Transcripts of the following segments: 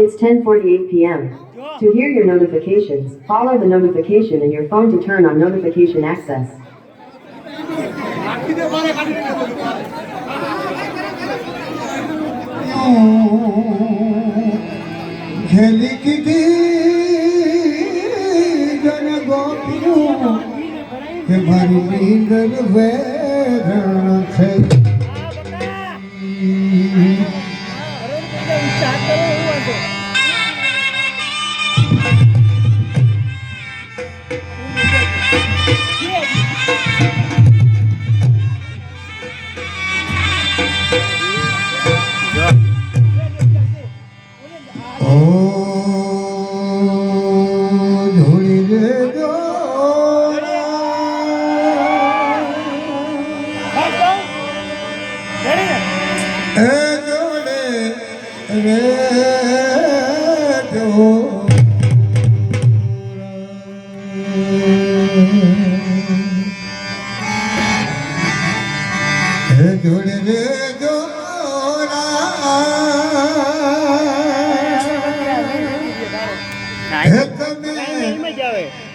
It's 10:48 p.m. To hear your notifications, follow the notification in your phone to turn on notification access. Oh. ખેલી કીધી ગણ ગોપીઓ કે મારી નીંદર વેરણ છે.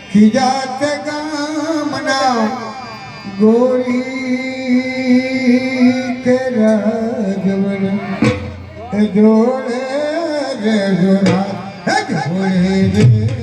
ખીજાત ગામના ગોરી કે રાજવણ એ જોડે રે જોડા જોડે રે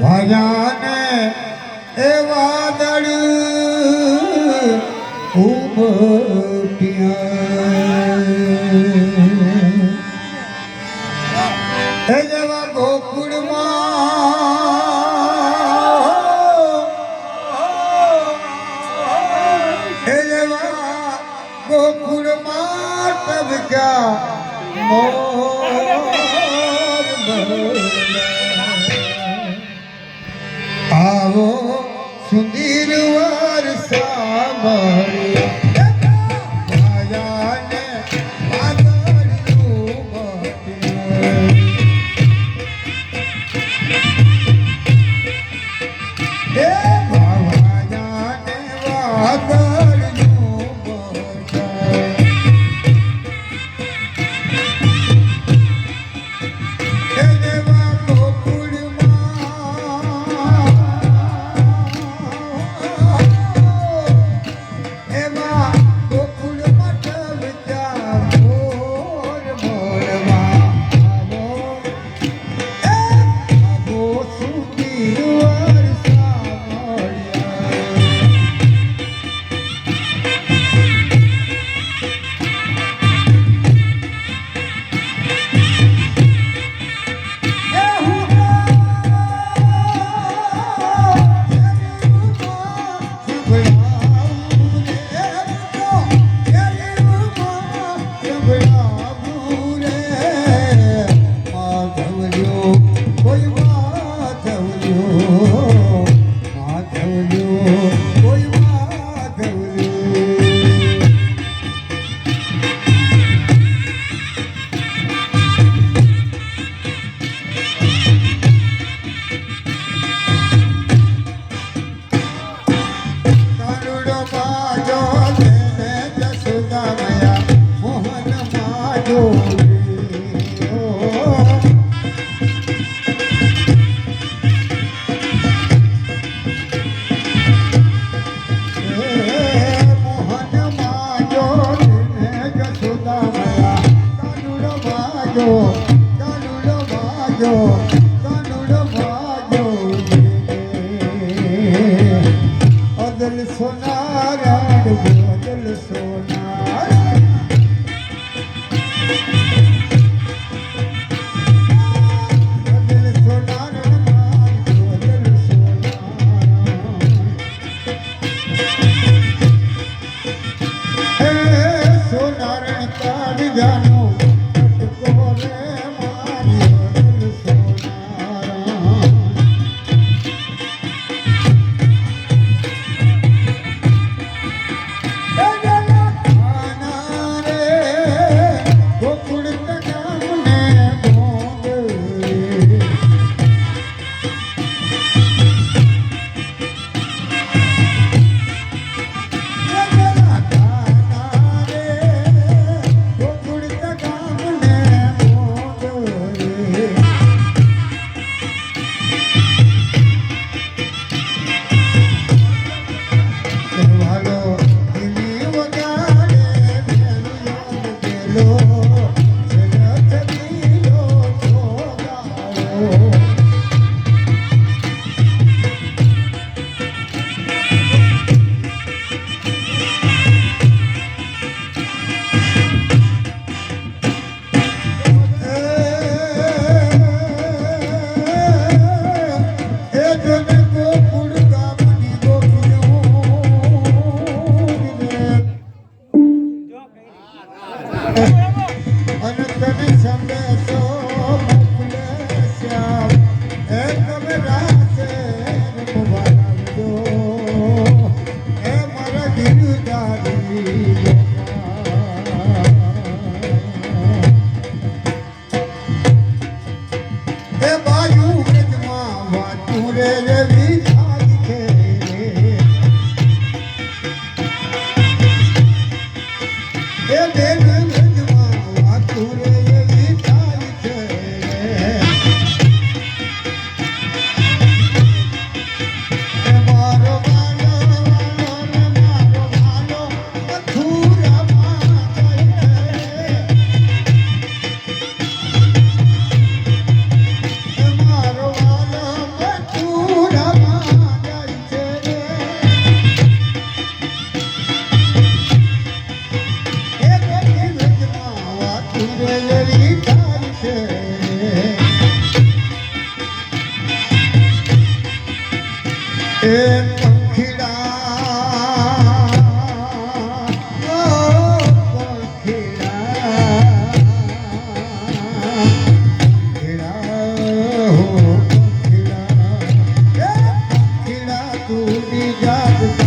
ભજાને એ વાદળ ઉમટ્યા. એ જેવા ગોકુળમાં એ તબક્યા amor. 손잡 got the